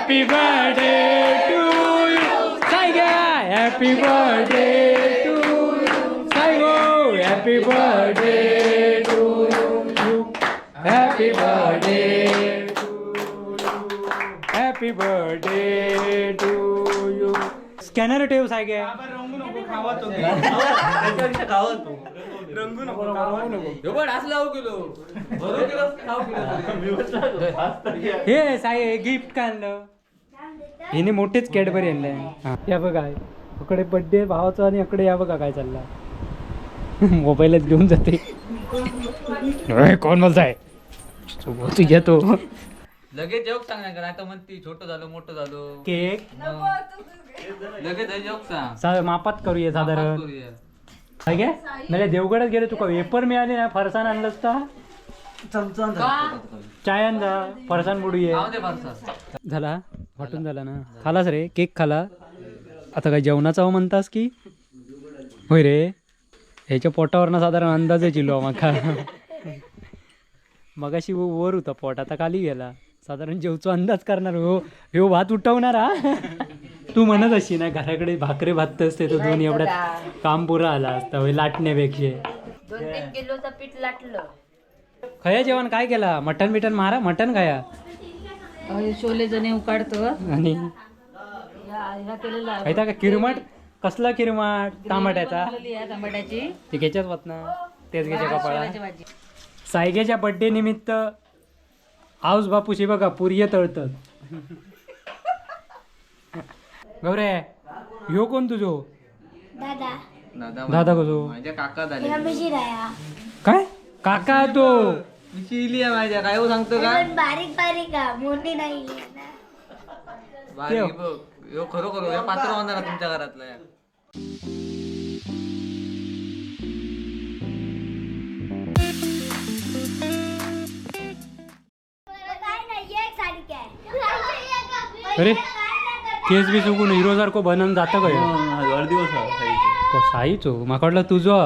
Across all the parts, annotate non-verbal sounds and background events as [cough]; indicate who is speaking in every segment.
Speaker 1: Happy birthday to you सायगे happy birthday to you सायगो happy birthday to you happy birthday happy birthday to you scanner ठेव [laughs] सायगे हे साय gift का आणलं? हिने मोठेच कॅडबरी आणलंय या बघा इकडे बर्थडे भावाचा आणि इकडे या बघा काय चालला [laughs] मोबाईलच घेऊन जाते. [laughs] अरे, कोण बोलताय? तू घेतो
Speaker 2: लगेच जोक सांग ना आता म्हणती छोटं झालं मोठं झालं.
Speaker 1: केक?
Speaker 2: लगेच जोक सांग.
Speaker 1: सा- मापात करूया साधारण. काय घे म्हणजे देवगडच गेले तुका. वेपर मिळाले ना? फरसाण आणलंस का चाय आण जा. फरसाण बुडूये
Speaker 2: खाऊ दे फारसा.
Speaker 1: झाला? वाटून झाला ना? खालास रे. केक खाला. आता काय जेवणाचा हो म्हणतास की? होय रे. ह्याच्या पोटावर ना साधारण अंदाजच इलो माका मगाशी वर होता पोट. आता खाली गेला. साधारण जेवचो अंदाज करणार. हो ह्यो भात उठवणार हा? तू म्हणत अशी ना घराकडे भाकरे भात असते तो दोन एवढ्यात काम पुरं आला असता होय लाटण्यापेक्षा.
Speaker 3: दोन तीन किलोचं पीठ लाटलं.
Speaker 1: खया जेवण काय केला? मटन बिटन मारा मटन खाया.
Speaker 3: छोले जणे उकाडतो
Speaker 1: आणि?
Speaker 3: ह्या केलेला
Speaker 1: का किरमट? कसला किरमट? टमाट्याचा?
Speaker 3: टमाट्याची.
Speaker 1: ते घ्यायच्याच होत ना तेच घ्यायच्या कपाळा
Speaker 3: भाजी.
Speaker 1: सायग्याच्या बड्डे निमित्त आऊस बापूशी बघा पुरिये तळतात गौरे ह्यो कोण तुझो?
Speaker 4: दादा.
Speaker 2: दादा
Speaker 1: दादा
Speaker 2: माझ्या काका झाले.
Speaker 4: ह्या
Speaker 1: काय? काका तो?
Speaker 2: चिली आहे माझ्या काय हो सांगतो का?
Speaker 4: पण बारीक बारीक हा मोठी नाही ना
Speaker 2: बारीक बघ. ह्यो खरोखर या पात्र होणार तुमच्या घरातला.
Speaker 4: काय नाही एक साडी काय
Speaker 1: अरे. केस बी चुकून हिरो सारखं बनन जातं काय
Speaker 2: वाढदिवस
Speaker 1: साईचो माका वाटलं तुझो.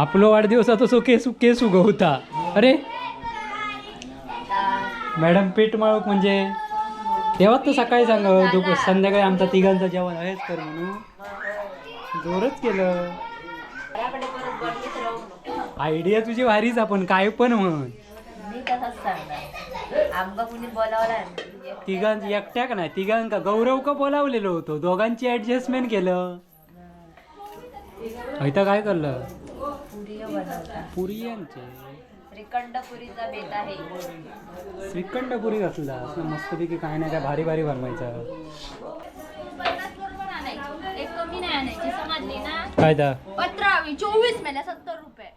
Speaker 1: आपलो वाढदिवसाचा सो केस केस उगवता अरे मॅडम पीठ माळूक म्हणजे? तेव्हाच तर सकाळी सांग संध्याकाळी आमचा तिघांचं जेवण आहेच कर म्हणून. जोरच केलं. आयडिया तुझी भारीच आपण काय पण म्हण.
Speaker 3: मी तसंच सांगणार. आंबा कुणी बोलावला
Speaker 1: तिघां एकट्याक नाही? तिघांका गौरव का बोलावलेलो होतो? दोघांची ऍडजस्टमेंट केलं. इथं काय करलं?
Speaker 3: पुरी बनवता
Speaker 1: पुरी यांचे
Speaker 3: श्रीखंड पुरीचा बेत आहे.
Speaker 1: श्रीखंड पुरी घातला. असं मस्तपैकी काय नाही काय भारी भारी बनवायचं.
Speaker 4: एक कमी नाही आणायची समजली ना?
Speaker 1: काय
Speaker 4: चोवीस मेल्या सत्तर रुपये.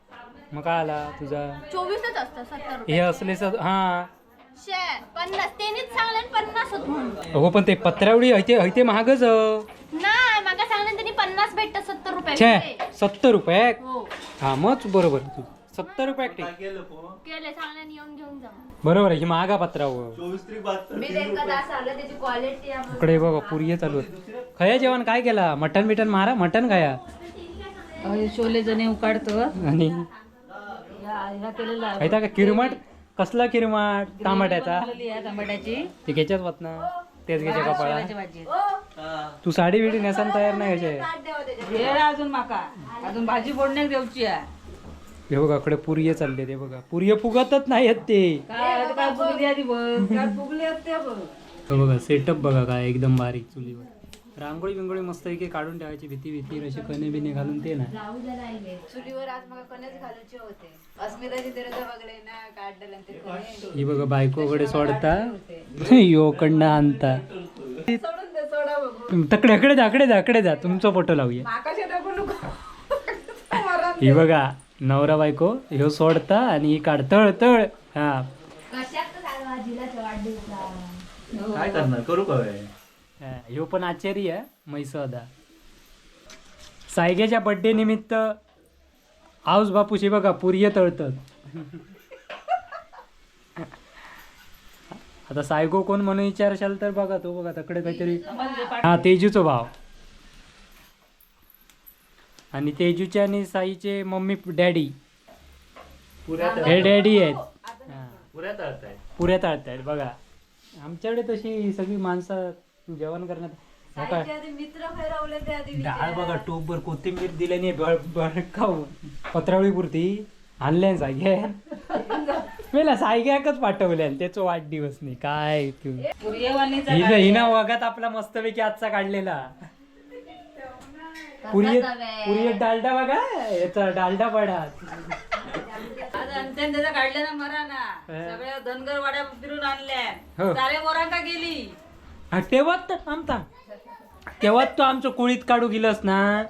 Speaker 1: मग काय आला तुझा?
Speaker 4: चोवीसच असतं सत्तर रुपये.
Speaker 1: हे असले हा.
Speaker 4: पन्नास. त्यांनीच सांगलं आणि पन्नास होत म्हणून.
Speaker 1: हो पण ते पत्र्यावडी हयते हयते महागच.
Speaker 4: नाही माका सांगलं त्यांनी पन्नास भेटत सत्तर रुपये
Speaker 1: छे. सत्तर रुपये?
Speaker 4: हो.
Speaker 1: हा मग बरोबर. तू सत्तर रुपये
Speaker 4: केले सांगल्याने येऊन घेऊन जा.
Speaker 1: बरोबर आहे ही महागा पत्रावर
Speaker 3: मी त्यांना दाखवलं त्याची क्वालिटी
Speaker 1: इकडे बघा पुरी चालू आहे. खया जेवण काय केला? मटन बिटन मारा मटन खाया.
Speaker 3: छोले जणे उकाडतो.
Speaker 1: आणि?
Speaker 3: ह्या केलेला
Speaker 1: खायता का? किरमट? कसला किरमट टमाट्याचा?
Speaker 3: टमाट्याची.
Speaker 1: ते घ्यायच्याच होत ना तेच घ्यायच्या कपाळा
Speaker 3: भाजी
Speaker 1: तू साडी बिडी नेसान तयार नाही
Speaker 3: वेळ अजून माका. अजून भाजी फोडण्याक देऊची आहे.
Speaker 1: हे बघा इकडे पुरिये चालले ते बघा. पुरिये फुगतच नाही आहेत ते.
Speaker 3: काय काय फुगली आधी बघ. काय फुगली असते बघ.
Speaker 1: हे बघा सेटअप बघा काय एकदम बारीक चुलीवर. रांगोळी बिंगोळी मस्त पैकी काढून ठेवायची भीती भीती अशी कणे बिने घालून ते ना.
Speaker 3: चुलीवर आज मला कणच घालूचे होते. अस्मिताची तरी तर बघले ना काढलं.
Speaker 1: ही बघा बायकोकडे सोडता? [laughs] योकडनं आणता
Speaker 3: सोडून दे सोडा बघू
Speaker 1: तकडे अकडे जा तुमचा फोटो लावूया. [laughs] ही बघा नवरा बायको ह्यो सोडता आणि ही काढ. तळ तळ. हा.
Speaker 2: काय करणार? करू काय
Speaker 1: ह्यो पण आचार्य आहे म्हैसदा सायग्याच्या बड्डे निमित्त आऊस बापूशी बघा पुरिये तळतात. आता सायगो कोण म्हणून विचारशाल तर बघा तो बघा तकडे काहीतरी हा तेजूचो भाव. आणि तेजूचे आणि साईचे मम्मी डॅडी. हे डॅडी आहेत.
Speaker 2: पुऱ्या
Speaker 1: तळतायत बघा. आमच्याकडे तशी सगळी माणसं जेवण करण्यात. हो काय डाळ बघा टोपभर कोथिंबीर दिल्याने खाऊन पत्रावळी पुरती आणल्या सायग्या. मेला सायग्याकच पाठवल्या त्याचा वाढदिवस नाही. काय तू? हिनं हिना वगात आपला मस्तपैकी आजचा काढलेला. पुरी पुरी डालडा बघा याचा डालडा पडा.
Speaker 3: आज अंत्यन त्याचा काढले ना मरा ना सगळ्या धनगर वाड्या फिरून आणल्या.
Speaker 1: हो.
Speaker 3: सारे मोरांका गेली.
Speaker 1: हा, तेव्हाच तर थांबता. तेव्हाच तो आमचं कोळीत काढू गेलस ना.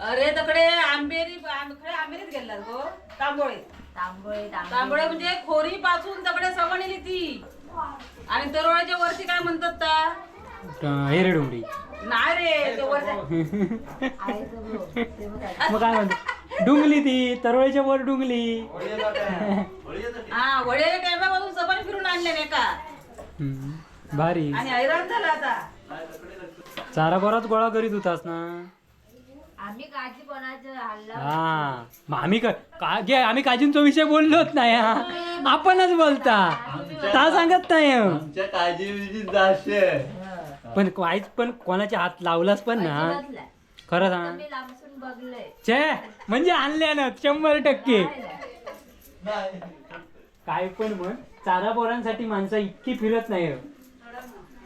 Speaker 3: अरे तकडे आंबेरी आंबेरीत गेला गो. तांबोळे.
Speaker 4: तांबोळे
Speaker 3: तांबोळे. म्हणजे खोरी पासून तकडे सवणीली ती. आणि तरोळ्याच्या वरती काय म्हणतात ता? नाही रे ते [laughs]
Speaker 1: मग काय म्हणतो? डुंगली ती तरोळीच्या वर डुंगली.
Speaker 3: हा वडे टायमापासून सवण फिरून आणले नाही का?
Speaker 1: हम्म, भारी.
Speaker 3: आणि हैराण झाला आता.
Speaker 1: चारा बराच गोळा करीत होतास ना.
Speaker 4: आम्ही काजी कोणाचं हल्ला
Speaker 1: हा. मग आम्ही का का- घे आम्ही काजींचा विषय बोललोच नाही हा. आपणच बोलता. ता सांगत नाही. हं.
Speaker 2: आमच्या काळजी बिळजी जाशे.
Speaker 1: पण काहीच पण कोणाच्या हात लावलास पण ना.
Speaker 4: नसलाय.
Speaker 1: खरं सांग.
Speaker 4: मी लांबसून बघलंय.
Speaker 1: छे म्हणजे आणल्या ना शंभर टक्के. काय पण म्हण. चारा पोरांसाठी माणसं इतकी फिरत नाही. हं.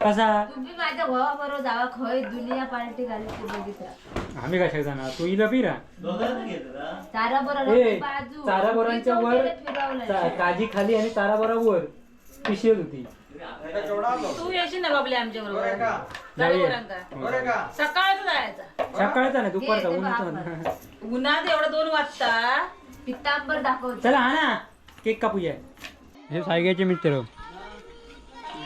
Speaker 1: कसा?
Speaker 4: तुम्ही माझ्या भावा बरोबर जावा खय दुनिया पार्टी घाली ते बघितलं.
Speaker 1: आम्ही कशा जाणार? तू इला फिरा.
Speaker 4: बरोबर बाजू.
Speaker 1: चारा बोरांच्या वर काजी खाली आणि चारा बोरा वर पिशेत होती.
Speaker 3: तू येशील ना बाबले आमच्या बरोबर?
Speaker 1: जाऊया.
Speaker 3: सकाळचं जायचा.
Speaker 1: सकाळचा नाही दुपारचा ऊन होतं ना.
Speaker 3: उन्हात एवढं दोन वाजता?
Speaker 4: पित्तांबर दाखवतो.
Speaker 1: चला हा ना केक कापूया. हे सायग्याचे मित्र.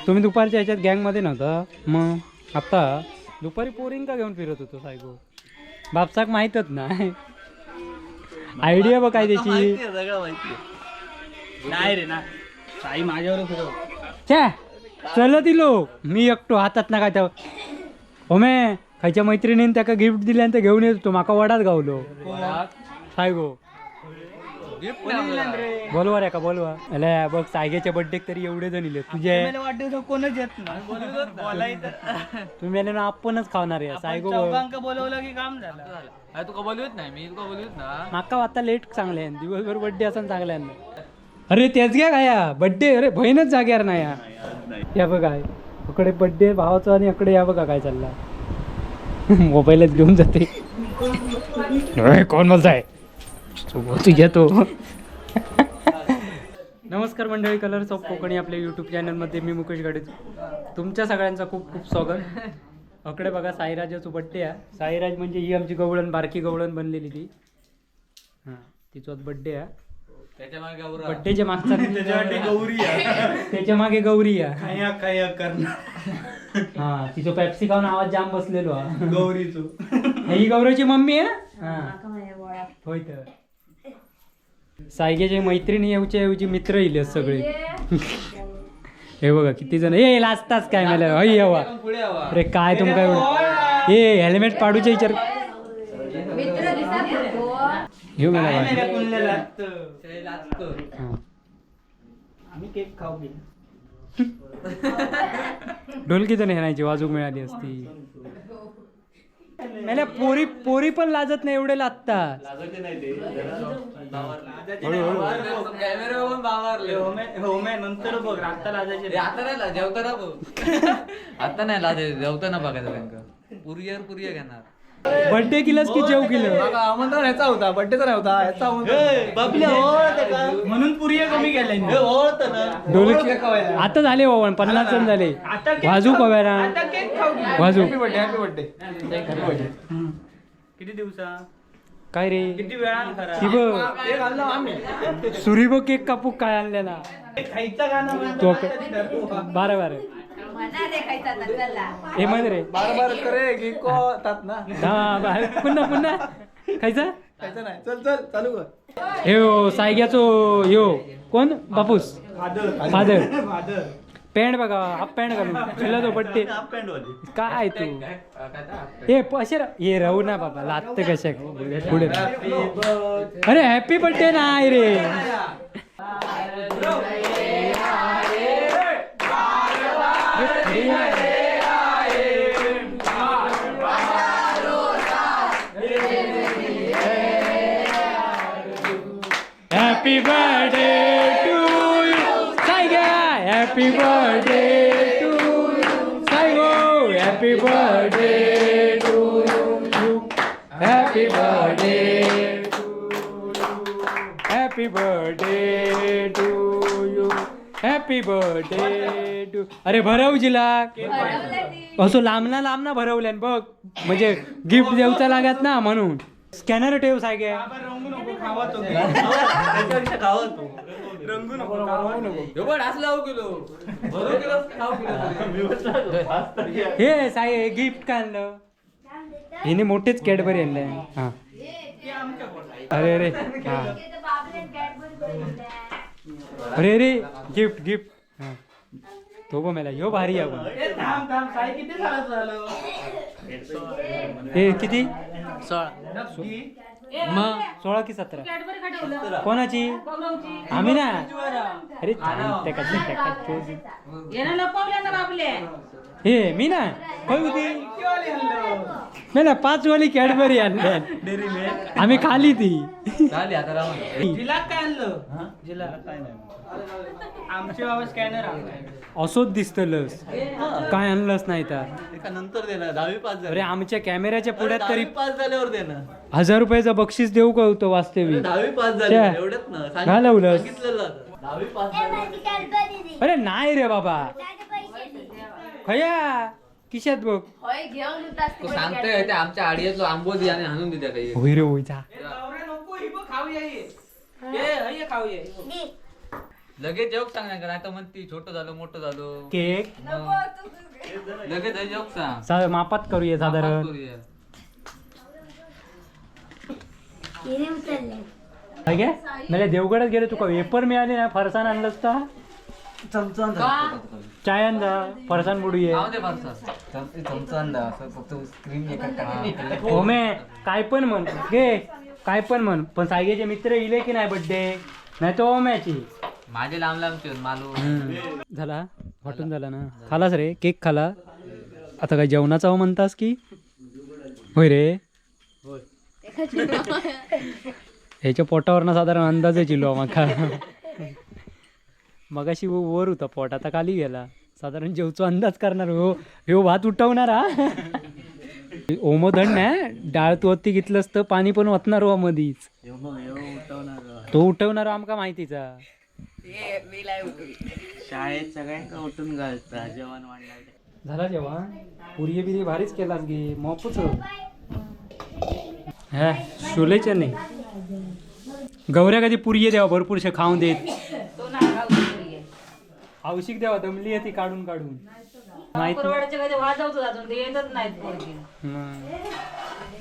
Speaker 1: तुम्ही दुपारच्या ह्याच्यात गँगमध्ये नव्हता? मग आता दुपारी पोरिंग का घेऊन फिरत होतो सायगो बापसाक माहीतच नाही. आयडिया बघ काय त्याची
Speaker 5: नाही रे ना? साई माझ्यावर
Speaker 1: चल दिलो मी एकटो हातात ना काय त्या होमे खायच्या मैत्रिणीने त्याका गिफ्ट दिल्यानंतर घेऊन येत होतो. माका वडात गावलो सायगो बोलवा रे का बोलवा. अले बघ सायग्याच्या बर्थडे तरी एवढे जण इले तुझे
Speaker 5: मला वाटतं कोणच येत नाही.
Speaker 1: तुम्ही आले ना आपणच खावणार आहे. सायगो
Speaker 5: बोलवलं की काम झालं.
Speaker 2: अरे तुका बोलवत नाही? मी तुका बोलवत ना?
Speaker 1: माका आता लेट चांगले दिवसभर बर्थडे असं चांगला आहे ना अरे तेच घ्या काय बर्थडे अरे बहीणच जाग्यावर नाही या. या बघा. इकडे बर्थडे भावाचा आणि इकडे या बघा काय चालला [laughs] मोबाईलच घेऊन जाते. अरे, कोण बोलताय? तुझ्या तो. नमस्कार मंडळी कलर्स ऑफ कोकणी आपल्या यूट्यूब चॅनलमध्ये मी मुकेश गाडे. तुमच्या सगळ्यांचं खूप खूप स्वागत. अकडे बघा साईराजाचं बड्डे आहे साईराज म्हणजे ही आमची गवळण बारकी गवळण बनलेली ती. हां तिचा बड्डे आहे.
Speaker 2: त्याच्यामागे.
Speaker 1: बड्डेच्या मागचा [laughs]
Speaker 5: त्याच्यासाठी गौरी आहे.
Speaker 1: त्याच्यामागे गौरी आहे.
Speaker 5: करणार
Speaker 1: हा तिचं पेप्सी खाऊन आवाज जाम बसलेलो हा.
Speaker 5: गौरीचो.
Speaker 1: ही गौरवची मम्मी आहे हा. होय तर. सायग्याचे मैत्रिणी येऊच्या ऐवजी मित्र येईल सगळे. हे बघा किती जण. ए लाजताच काय मला? हय हवा अरे काय तुमका एवढं ए हेल्मेट पाडूचे विचार. घेऊ मला. हा. ढोलकी तर नेण्याची वाजूक मिळाली असती. मेल्या पोरी पोरी पण लाजत नाही एवढे लाजतात.
Speaker 2: कॅमेरा बघून बावारले.
Speaker 5: होमे होमे नंतर बघ आता लाजायचे
Speaker 2: नाही लाज, जेवताना बघ. [laughs] आता नाही लाज जेवताना बघायचं त्यांना पुरियर पुरिय घेणार.
Speaker 1: बर्थडे केलंस की जेव केलं?
Speaker 2: आमंत्रण ह्याचा होता बड्डेचा नाही होता. ह्याचा
Speaker 5: का? म्हणून पुरिया कमी केलाय
Speaker 1: ढोलकी आता झाले बाबा पन्नास जण झाले. वाजू कव्यारा. वाजू.
Speaker 2: बर्थडे हॅपी बर्थडे
Speaker 5: किती दिवसा?
Speaker 1: काय रे?
Speaker 5: किती
Speaker 1: बघ. सुरी बघ केक कापूक काय आणलेला. बारा बारा.
Speaker 3: चला.
Speaker 1: हे म्हण रे.
Speaker 2: बार बार करे की तात ना.
Speaker 1: हा बाहेर पुन्हा पुन्हा. खायचा?
Speaker 2: खायचं नाही. चल चल चालू कर.
Speaker 1: हे हो सायग्याचो यो. कोण? बापूस.
Speaker 5: फादर
Speaker 1: फादर
Speaker 5: फादर
Speaker 1: पॅन्ट बघा हाफ पॅन्ट घालून. तुला तो
Speaker 5: वाली.
Speaker 1: काय तू? हे असे हे राहू ना बाबा. लात कशा पुढे अरे हॅपी बर्थडे नाही रे. बर्थडे टू यू सायगे happy birthday to you सायगो happy birthday to you happy birthday happy birthday to you happy birthday to अरे भरव जिला असं लांबना लांबना भरवल्यान बघ. म्हणजे गिफ्ट देऊचा लागत ना म्हणून. स्कॅनर ठेव सायगे
Speaker 5: रंगू खावा तो [laughs] त्याच्यापेक्षा खावा तो रंगू नको खावा नको.
Speaker 2: ह्यो पण हो भरो किलो खाऊ किलो.
Speaker 1: हे साय गिफ्ट का आणलं? हिने मोठेच कॅडबरी आणले. हा. अरे अरे. हा. अरे अरे. गिफ्ट गिफ्ट हा. तो पण मला. ह्यो भारी आहे
Speaker 5: साई
Speaker 1: हे किती?
Speaker 5: नक्की.
Speaker 1: मग सोळा की सतरा? कोणाची? आम्ही ना? अरे हे मी ना? काय होती?
Speaker 5: आणलं.
Speaker 1: मी ना पाच वाली कॅडबरी
Speaker 5: मिल्क.
Speaker 1: आम्ही खाली ती.
Speaker 5: काय आणलं? जिला काय नाही. आमचे बाबा स्कॅनर
Speaker 1: असोच दिसत लस. काय आणलंच नाही तर?
Speaker 5: एका नंतर देणार दहावी पास
Speaker 1: अरे आमच्या कॅमेऱ्याच्या पुढ्यात तरी
Speaker 5: पास झाल्यावर देणार.
Speaker 1: हजार रुपयाचं बक्षीस देऊ का होतं वास्तविक
Speaker 5: दहावी पास झाले. एवढंच ना. सांगितलेलं आता. दहावी पास झाले
Speaker 1: अरे नाही रे बाबा. खया. किशात बघ.
Speaker 4: होय घेऊन होतास
Speaker 2: तो सांगतोय ते आमच्या आडियातलो आंबोली आणि हाणून दिल्या काही.
Speaker 1: होय रे होय जा.
Speaker 5: नको ही बघ खाऊया ये. ये, हे खाऊया
Speaker 2: लगेच जोक सांग नाही तर म्हणती छोटं झालं मोठं झालं.
Speaker 1: केक.
Speaker 2: लगेच हे जोक सांग.
Speaker 1: सा- मापात करूया साधारण. काय मला देवगडात गेलो तुका. वेपर मिळाले ना फरसाण आणलंस का? चाय आणजा फरसाण बुडूये.
Speaker 2: खाऊ दे फारसा.
Speaker 1: होमे काय पण म्हण. घे काय पण म्हण. पण सायगेचे मित्र इले की नाही बड्डे नाही तो ओम्याची.
Speaker 2: माझे लांब लांबचे आहेत, मालू
Speaker 1: झाला? वाटून झाला ना? खालास रे. केक खाला. आता काय जेवणाचा हो म्हणतास की? होय रे. ह्याच्या पोटावरनं साधारण अंदाजच इलो माका मगाशी वो वर होता पोट आता खाली गेला. साधारण जेवचो अंदाज करणार हो. ह्यो भात उठवणार हा? ओमधन ना डाळ तू अत्ती घेतलंस तर पाणी पण ओतणार हो मधीच. तो उठवणार आमका माहितीचा.
Speaker 5: शाळेत सगळ्यांका उठून घालता जेवण वाढणार
Speaker 1: झाला जेवण? पुरी बिरी भारीच केलास गे मॉपच हा शोलेच्या नाही गौऱ्या कधी पुरी द्यावा भरपूरशे खाऊन देत. औषिक द्यावा दमली आहे ती काढून काढून.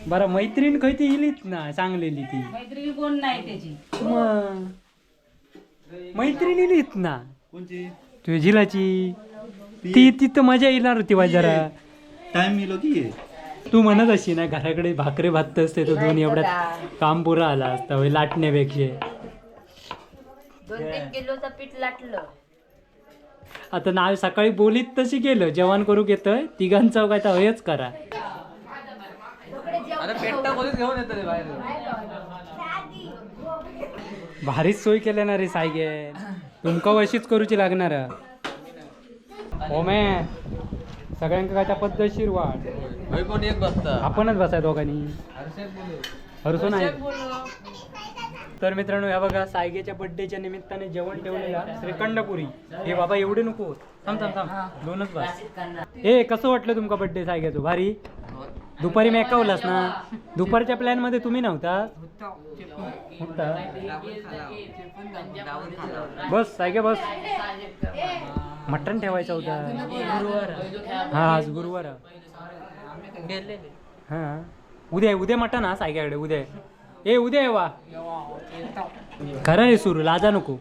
Speaker 1: बरं मैत्रीण खय ती इलीच ना चांगलेली ती.
Speaker 3: मैत्रिणी कोण नाही त्याची.
Speaker 1: मग? मैत्रीण इलीच ना.
Speaker 5: कोणची?
Speaker 1: तुझ्या झिलाची. ती तिथं मजा येणार होती बा जरा.
Speaker 5: टाइम मिलो की?
Speaker 1: तू म्हणत अशी ना घराकडे भाकरे भात असते तो दोन एवढ्यात काम पुरा आला असता होय लाटण्यापेक्षा.
Speaker 4: दोन तीन किलोचं पीठ लाटलं.
Speaker 1: आता नाव सकाळी बोलीत तशी केलं जेवण करू येतोय तिघांचं काय तर हेच करा.
Speaker 2: अरे पेट्टा खोलीत घेऊन येतो रे बाहेर.
Speaker 1: भारीच सोय केल्या ना रे सायगे. तुमका अशीच करूची लागणार. ओमे सगळ्यांका काय त्या पद्धतशीर वाट
Speaker 2: होय कोण एक बसता?
Speaker 1: आपणच बसाय दोघांनी. हरसो नाही. तर मित्रांनो या बघा सायगेच्या बर्थडेच्या निमित्ताने जेवण ठेवलेला श्रीखंडपुरी. हे बाबा एवढे नको. थांब थांब थांब. दोनच बस. ए कसं वाटलं तुमका बर्थडे सायग्याचो भारी? दुपारी मेकावलास ना. दुपारच्या प्लॅनमध्ये तुम्ही नव्हता? बस सायगे बस. मटण ठेवायचं होता. हा आज गुरुवार. हा. उद्या उद्या मटण हा सायक्याकडे उद्या ए उद्या आहे वा. खरं आहे सुरू लाजा नको.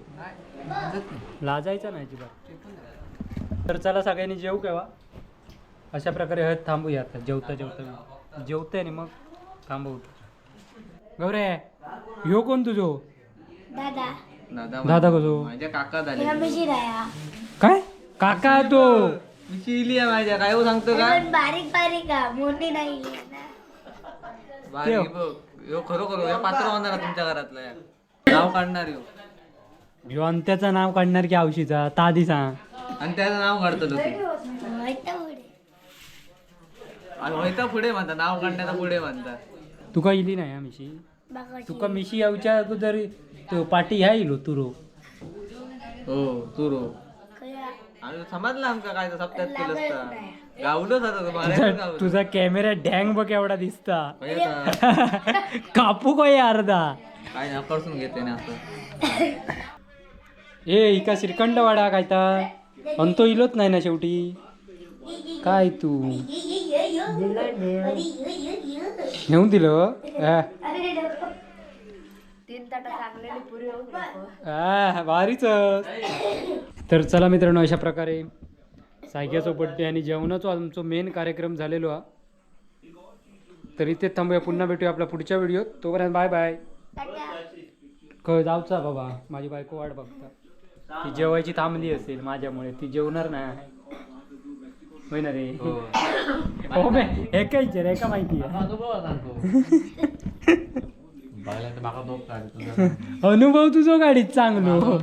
Speaker 1: लाजायचा नाही अजिबात. तर चला सगळ्यांनी जेवू केव्हा? अशा प्रकारे हळद थांबूया आता जेवता जेवता जेवते आणि मग थांबवू गौरे ह्यो कोण तुझो?
Speaker 6: दादा.
Speaker 2: दादा
Speaker 1: दादा कसो
Speaker 2: माझ्या काका झाले
Speaker 1: काय? काका तो?
Speaker 2: इली आहे माझ्या. काय हो सांगतो का?
Speaker 6: बारीक बारीक आहे. मोठी नाही
Speaker 2: बारी बघ. यो खरोखर या पात्र होणार तुमच्या घरातला. नाव काढणार यो.
Speaker 1: ह्यो अंत्याचं नाव काढणार की आवशीचा. तादी सांग
Speaker 2: आणि त्याचं नाव काढतो
Speaker 6: माहिती पुढे
Speaker 2: आणि व्हायचा पुढे म्हणता नाव काढण्याचा पुढे म्हणता
Speaker 1: तुका इली नाही हा मिशी? तुका मिशी येवच्या अगोदर तो पाटी ह्या इलो तुरो.
Speaker 2: हो तू रो
Speaker 6: कया?
Speaker 2: आणि समजलं आमका काय तर सप्त्यात केलं असता गावलोच आता तो बाहेर
Speaker 1: तुझा
Speaker 2: गावलो.
Speaker 1: तुझा कॅमेरा डॅंग बघ एवढा दिसता? [laughs] कापू काय अर्धा?
Speaker 2: काय नाकारसून घेते ना असं
Speaker 1: ए इका श्रीखंड वाडा काय तर पण तो इलोच नाही ना शेवटी? काय तू? नेऊन दिलं भारीच. तर चला मित्रांनो अशा प्रकारे सायक्याचा बड्डे आणि जेवणाचा आमचा मेन कार्यक्रम झालेलो हा. तर इथे थांबूया पुन्हा भेटूया आपल्या पुढच्या व्हिडिओत. तोपर्यंत बाय बाय क जाऊचा बाबा माझी बायको वाट बघता. ती जेवायची थांबली असेल माझ्यामुळे. ती जेवणार नाही होय ना रे. हो. [laughs] [coughs] बे. एका विचार एका माहिती आहे.
Speaker 2: अनुभव [laughs] तुझा. [laughs]
Speaker 1: गाडीत चांगलो.